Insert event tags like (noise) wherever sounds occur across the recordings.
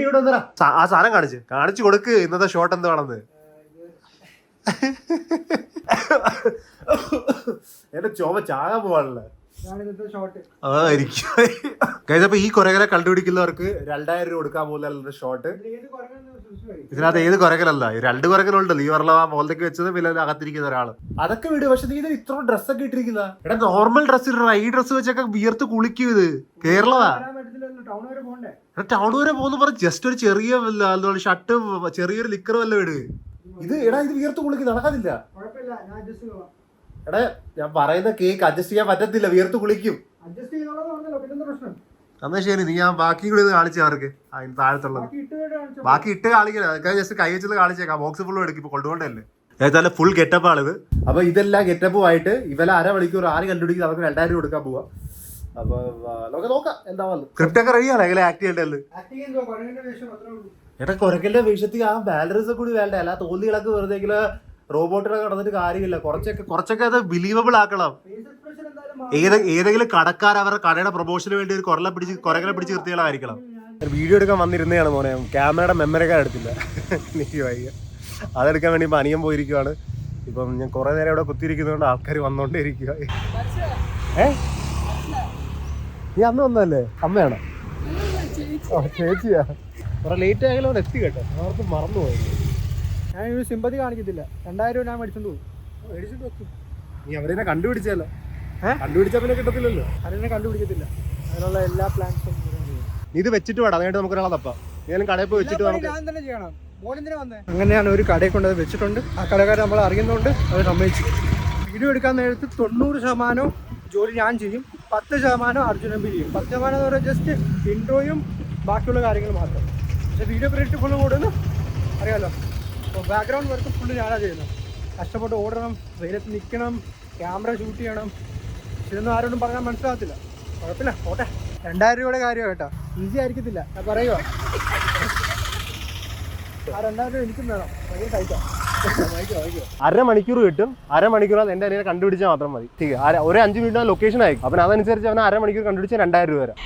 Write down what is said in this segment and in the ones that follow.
ഇവിടെ. ആ സാധനം കാണിച്ച്. കാണിച്ചു കൊടുക്ക്. ഇന്നത്തെ ഷോട്ട് എന്താണെന്ന് എന്റെ ചോമ ചാകാൻ പോവാണല്ലേ. കഴിഞ്ഞ ഈ കൊരകനെ കണ്ടുപിടിക്കുന്നവർക്ക് രണ്ടായിരം രൂപ കൊടുക്കാൻ പോകുന്ന ഷോട്ട് ഇതിനകത്ത് ഏത് കൊരകലല്ല ഈ രണ്ട് കൊരകലുണ്ടല്ലോ നീ പറഞ്ഞ ആ മുഖത്തേക്ക് വെച്ചത് പിന്നെ അകത്തിരിക്കുന്ന ഒരാൾ. അതൊക്കെ വിട്. പക്ഷെ നീ ഇത്ര ഡ്രസ്സൊക്കെ ഇട്ടിരിക്കുന്ന. എടാ നോർമൽ ഡ്രസ്സ് ഇടണ ഈ ഡ്രസ് വെച്ചൊക്കെ വിയർത്ത് കുളിക്കും ഇത്. കേരളമാ ടൗൺ വരെ പോകുന്ന പറഞ്ഞ ജസ്റ്റ് ഒരു ചെറിയ ഷർട്ട് ചെറിയൊരു ലിക്കർ വല്ല ഇട്. ഇത് എടാ ഇത് വിയർത്ത് കുളിക്ക് നടക്കാതില്ല. എടാ ഞാൻ പറയുന്ന കേക്ക് അഡ്ജസ്റ്റ് ചെയ്യാൻ പറ്റത്തില്ല വിയർത്ത് കുളിക്കും. എന്നാ ശരി നീ ആ ബാക്കി കൂടി കാണിച്ച അവർക്ക്. അതിന് താഴത്തുള്ളത്. ബാക്കി ഇട്ട് കാണിക്കില്ല അതൊക്കെ ജസ്റ്റ് കൈ വെച്ചത് കാണിച്ചേക്കാം. ബോക്സ് ഫുള്ളും എടുക്കും ഇപ്പൊ കൊണ്ടുപോകണ്ടല്ലേ ഏതായാലും ഫുൾ ഗെറ്റപ്പ് ആണിത്. അപ്പൊ ഇതെല്ലാം ഗെറ്റപ്പുമായിട്ട് ഇവലെ അരമണിക്കൂർ ആര് കണ്ടുപിടിക്കും? നമുക്ക് രണ്ടായിരം രൂപ കൊടുക്കാൻ പോവാം. അപ്പൊ ആ, നമുക്ക് നോക്കാം എന്താവുന്നു സ്ക്രിപ്റ്റ് ഒക്കെ റെഡിയാണ് എങ്ങനെ ആക്ട് ചെയ്യേണ്ടത് എടാ കൊരക്കന്റെ വേഷത്തിൽ ആ ബാലൻസ് കൂടി വേണ്ട? അല്ല തോന്നികളൊക്കെ വെറുതെ റോബോട്ടിനൊക്കെ നടന്നിട്ട് കാര്യമില്ല. കുറച്ചൊക്കെ കുറച്ചൊക്കെ അത് ബിലീവബിൾ ആക്കണം. ഏത് ഏതെങ്കിലും കടക്കാർ അവരുടെ കടയുടെ പ്രൊമോഷന് വേണ്ടി ഒരു കൊറല പിടിച്ച് കൊരകളെ പിടിച്ച് കൃത്യങ്ങളായിരിക്കണം വീഡിയോ എടുക്കാൻ വന്നിരുന്നതാണ് മോനെ. ക്യാമറയുടെ മെമ്മറി കാർഡ് എടുത്തില്ല. എനിക്ക് വൈകിയ അതെടുക്കാൻ വേണ്ടി ഇപ്പം അനിയൻ പോയിരിക്കുവാണ്. ഇപ്പം ഞാൻ കുറേ നേരം ഇവിടെ കുത്തിയിരിക്കുന്നതുകൊണ്ട് ആൾക്കാർ വന്നോണ്ടേ ഇരിക്കുക ഏ? നീ അന്ന് വന്നല്ലേ അമ്മയാണോ? ഓ ചേച്ചിയാ. കുറെ ലേറ്റ് ആയാലും അവിടെ എത്തി കേട്ടോ അവർക്ക് മറന്നുപോയി. ഞാൻ ഒരു സിമ്പതി കാണിക്കത്തില്ല. രണ്ടായിരം രൂപ ഞാൻ മേടിച്ചോണ്ട് പോകും. മേടിച്ചിട്ട് വെക്കും. നീ അവരെ കണ്ടുപിടിച്ചല്ലോ കണ്ടുപിടിച്ചാൽ കണ്ടുപിടിച്ചാ പിന്നെ കിട്ടത്തില്ലല്ലോ. അവരെന്നെ കണ്ടുപിടിക്കത്തില്ല. അതിനുള്ള എല്ലാ പ്ലാൻസും ഇത് വെച്ചിട്ട് വേണം അതുകൊണ്ട് നമുക്ക് ഒരാളെ തപ്പാം ഏതെങ്കിലും കടയിൽ പോയി വെച്ചിട്ട് നമുക്ക് ഞാൻ തന്നെ ചെയ്യണം. അങ്ങനെയാണ് ഒരു കടയിൽ കൊണ്ട് അത് വെച്ചിട്ടുണ്ട്. ആ കടക്കാർ നമ്മൾ അറിയുന്നതുകൊണ്ട് അത് സമ്മതിച്ചു. വീഡിയോ എടുക്കാൻ നേരത്ത് തൊണ്ണൂറ് ശതമാനവും ജോലി ഞാൻ ചെയ്യും. പത്ത് ശതമാനം അർജുൻ ബിരിയും പത്ത് ശതമാനം എന്ന് പറയുന്നത് ജസ്റ്റ് ഇൻട്രോയും ബാക്കിയുള്ള കാര്യങ്ങൾ മാത്രം. പക്ഷേ വീഡിയോ ക്രെഡിറ്റ് ഫുള്ള് കൂടുന്നു അറിയാമല്ലോ അപ്പോൾ ബാക്ക്ഗ്രൗണ്ട് വർക്ക് ഫുള്ള് ഞാനാ ചെയ്യുന്നത്. കഷ്ടപ്പെട്ട് ഓടണം വെയിലത്ത് നിൽക്കണം ക്യാമറ ഷൂട്ട് ചെയ്യണം. ഇതൊന്നും ആരോടും പറഞ്ഞാൽ മനസ്സിലാകത്തില്ല. കുഴപ്പമില്ല ഓട്ടെ രണ്ടായിരം രൂപയുടെ കാര്യമാണ് കേട്ടോ. ഈസി ആയിരിക്കത്തില്ല. ഞാൻ പറയുക ആ രണ്ടായിരം രൂപ എനിക്കും വേണം. ഭയങ്കര ടൈറ്റാണ് അരമണിക്കൂർ കിട്ടും. അരമണിക്കൂർ എന്റെ അനിയനെ കണ്ടുപിടിച്ചാൽ മാത്രം മതി. ഒരു അഞ്ചു മിനിറ്റ് ലൊക്കേഷൻ ആയിരിക്കും അപ്പൊ അതനുസരിച്ച് അവൻ അരമണിക്കൂർ കണ്ടുപിടിച്ച രണ്ടായിരം രൂപ തരാം.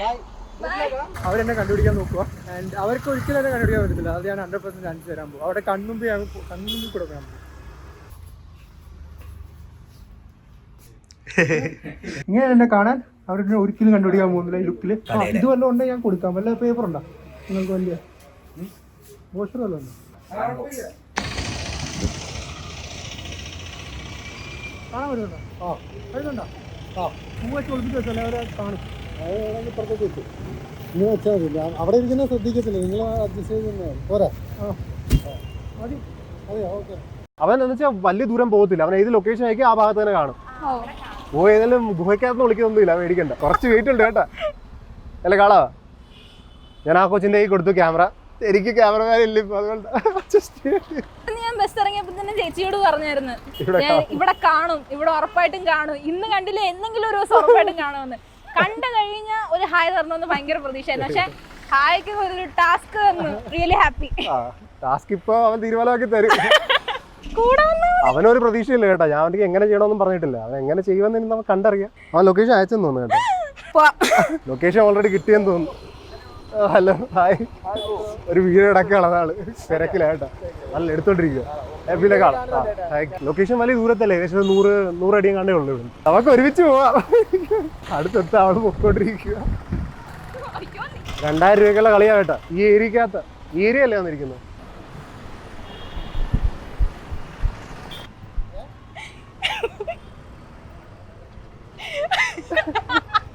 അവരെന്നെ കണ്ടുപിടിക്കാൻ നോക്കുക ആൻഡ് അവർക്ക് ഒരിക്കലും എന്നെ കണ്ടുപിടിക്കാൻ പറ്റത്തില്ല. അത് ഞാൻ ഹൺഡ്രഡ് പെർസെന്റ് ചാൻസ് തരാൻ പോകും. അവിടെ കൺമുമ്പിൽ കൺമുമ്പിൽ കൊടുക്കാൻ പോകും ഇങ്ങനെ എന്നെ കാണാൻ അവരുടെ ഒരിക്കലും കണ്ടുപിടിക്കാൻ പോകുന്നില്ല ഈ ലുക്കിൽ ഇത് വല്ല ഉണ്ടെങ്കിൽ ഞാൻ കൊടുക്കാം. വല്ല പേപ്പർ ഉണ്ടോ? നിങ്ങൾക്ക് വലിയ. മോശം വല്ല ഉണ്ടോ? കാണാൻ വരുന്നുണ്ടോ? ആ വരുന്നുണ്ടോ? ആ പൂ വെച്ച് ഒളിപ്പിച്ച് വെച്ചല്ലേ അവരെ കാണും. ഇപ്പുറത്തേക്ക് വെച്ചു ഇനി വെച്ചാൽ മതി. ഞാൻ അവിടെ ഇരിക്കുന്ന ശ്രദ്ധിക്കത്തില്ല. നിങ്ങൾ അഡ്ജസ്റ്റ് ചെയ്ത് പോരാ? ആ മതി. അതെയോ ഓക്കെ. അവൻ എന്ന് വെച്ചാൽ വലിയ ദൂരം പോകത്തില്ല. അവൻ ഏത് ലൊക്കേഷൻ ആയിരിക്കും ആ ഭാഗത്ത് തന്നെ കാണും. ഓ ഏതായാലും ഗുഹയ്ക്കകത്ത് വിളിക്കുന്നൊന്നുമില്ല മേടിക്കണ്ട കുറച്ച് വെയിറ്റ് ഉണ്ട് കേട്ടാ. അല്ല കാളാ ഞാൻ ആ കൊച്ചിന്റെ കൈ കൊടുത്തു ക്യാമറ. എനിക്ക് ക്യാമറമാൻ ഇല്ല ഇപ്പൊ അതുകൊണ്ട് ഞാൻ ബസ് ഇറങ്ങിയപ്പോ തന്നെ ചേച്ചിയോട് പറഞ്ഞായിരുന്നു. ഇവിടെ ഞാൻ ഇവിടെ കാണും ഇവിടെ ഉറപ്പായിട്ടും കാണും. ഇന്ന് കണ്ടില്ല എന്തെങ്കിലും ഒരു ദിവസം ഉറപ്പായിട്ടും കാണുമെന്ന്. കണ്ടു കഴിഞ്ഞ ഒരു ഹായ് തരണമെന്ന് ഭയങ്കര പ്രതീക്ഷയായിരുന്നു. പക്ഷെ ഹായ്ക്ക് ഒരു ടാസ്ക് തന്നു. റിയലി ഹാപ്പി ടാസ്ക് ഇപ്പൊ അവൻ തീരുമാനമാക്കി തരും. അവനൊരു പ്രതീക്ഷയില്ല കേട്ടോ. ഞാൻ അവനിക്ക് എങ്ങനെ ചെയ്യണമെന്നും പറഞ്ഞിട്ടില്ല. അവൻ എങ്ങനെ ചെയ്യുമെന്ന് നമുക്ക് കണ്ടറിയാം. അവൻ ലൊക്കേഷൻ അയച്ചെന്ന് തോന്നുന്നു കേട്ടോ. ലൊക്കേഷൻ ഓൾറെഡി കിട്ടിയെന്ന് തോന്നുന്നു. Hello hi. ഒരു വീഡിയോ ഇടക്കാണ് അതാണ്. തിരക്കിലായിട്ടാ. നല്ല എടുത്തോണ്ടിരിക്കുക ലൊക്കേഷൻ വലിയ ദൂരത്തല്ലേ ഏകദേശം നൂറ് നൂറടിയും കണ്ടേ ഉള്ളൂ നമുക്ക് ഒരുമിച്ച് പോവാം. അടുത്തെത്ത അവൾ പൊക്കോണ്ടിരിക്കുക രണ്ടായിരം രൂപയ്ക്കുള്ള കളിയാ കേട്ടാ. ഈ ഏരിയക്കകത്ത് ഈ ഏരിയ അല്ലേ വന്നിരിക്കുന്നത്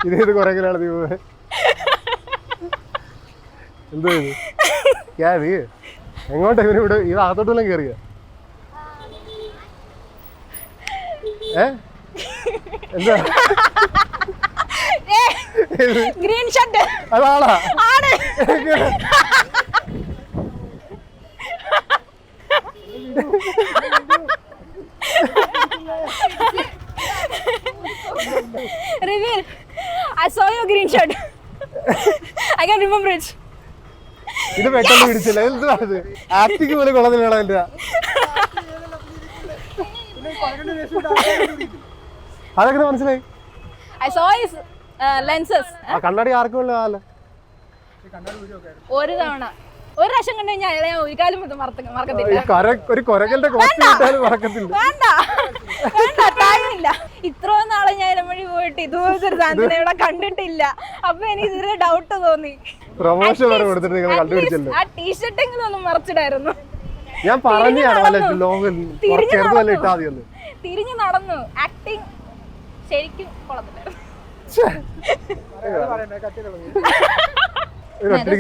ഇതേത് കുറെ കിലോ എന്തോ ഇത് ക്യാ നീ എങ്ങോട്ടാ ഇവന് ഇവിടെ ഇത് അകത്തോട്ടെല്ലാം കയറിയ ഏ? എന്താ? Green shirt. അതാണാ? ആണ്. Reveal I saw you green shirt I can remember it ഇത് പെട്ടെന്ന് പിടിച്ചില്ല. ആക്ടിക്ക് ആക്ടിങ് പോലെ കൊള്ളത്തില്ല എന്റെ അതൊക്കെ മനസ്സിലായി? ഐ സോ ഹിസ് ലെൻസസ് ആ കണ്ണാടി ആർക്കും ഉള്ള ആളല്ല. ഒരു തവണ. ഒരു പ്രാവശ്യം കണ്ടു കഴിഞ്ഞാൽ അയാളെ ഞാൻ ഒരു കാലം മറക്കത്തില്ല. ഒരു കൊരകന്റെ കോസ്റ്റ് കിട്ടാലും മറക്കത്തില്ല. വേണ്ട. വേണ്ട താങ്ങില്ല ഇത്രയും നാളെ ഞാൻ ഇലമഴി പോയിട്ട് ഇതുപോലത്തെ ഒരു സാധനത്തിനെ ഇവിടെ കണ്ടിട്ടില്ല. അപ്പൊ എനിക്ക് ഇതൊരു ഡൗട്ട് തോന്നി പ്രൊമോഷൻ വരെ കൊടുത്തിട്ട് നിങ്ങൾ കണ്ടുപിടിച്ചല്ലോ. ആ ടീഷർട്ടെങ്കിലും ഒന്ന് മറച്ചിടായിരുന്നു. ഞാൻ പറഞ്ഞാണ്. ലോങ് തിരിഞ്ഞ് നടന്നു. തിരിഞ്ഞു ആക്ടിങ് ശരിക്കും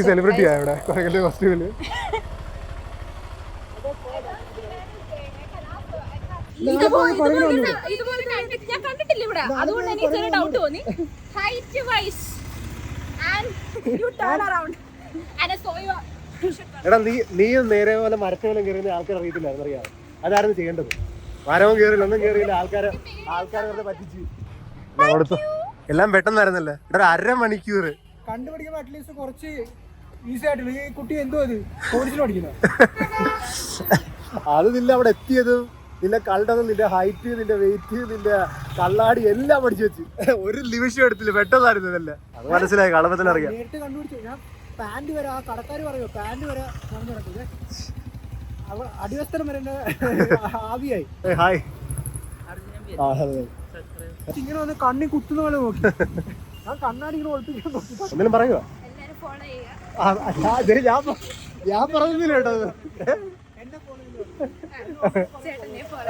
സെലിബ്രിറ്റി ആയ ഇവിടെ? കോസ്റ്റ്യൂമിൽ ഇതുപോലെ- ഞാൻ കണ്ടിട്ടില്ല ഇവിടെ. അതുകൊണ്ട് എനിക്ക് ചെറിയ ഡൗട്ട് തോന്നി. Height wise and you turn around and so you എടാ നീ നീയും നേരെ പോലെ മരത്തേലും കയറിയ ആൾക്കാർ അറിയത്തില്ലായിരുന്നു അറിയാം അതായിരുന്നു ചെയ്യേണ്ടത്. മരവും കയറില്ല ഒന്നും കയറിയില്ല ആൾക്കാരെ ആൾക്കാരെ വെറുതെ പറ്റിച്ച്. അവിടുത്തെ എല്ലാം പെട്ടെന്നായിരുന്നല്ലേ? എടാ ഒരു അരമണിക്കൂർ കണ്ടുപിടിക്കുമ്പോ അറ്റ്ലീസ്റ്റ് കുറച്ച് ഈസി ആയിട്ടുള്ളൂ ഈ കുട്ടി എന്തോ അത് കോളേജിൽ പഠിക്കുന്നത് അത് (laughs) നില്ല അവിടെ എത്തിയത്. നിന്റെ കണ്ടത് നിന്റെ ഹൈറ്റ് നിന്റെ വെയിറ്റ് നിന്റെ കള്ളാടി എല്ലാം പഠിച്ചു വെച്ച്. ഒരു നിമിഷം എടുത്തില്ല പെട്ടെന്നായിരുന്നു ഇതല്ലേ. അത് മനസ്സിലായി കളപ്പത്തിനറിയാം അറിയാം. പാന്റ് വരെ ആ കടക്കാർ പാന്റ് വരെ അടിവസ്ത്രം ആവിയായി. ഏയ് ഹായ് ഇങ്ങനെ വന്ന് കണ്ണി കുത്തുന്ന പോലെ നോക്കി. ഞാൻ കണ്ണാടി ഇങ്ങനെ ഒളിപ്പിക്കാൻ നോക്കി. എന്തെങ്കിലും പറയുക എല്ലാരും ഫോളോ ചെയ്യുക. ഞാൻ ഞാൻ പറഞ്ഞില്ല കേട്ടോ അത്. എന്നെ പോലെ ചേട്ടനെ ഫോളോ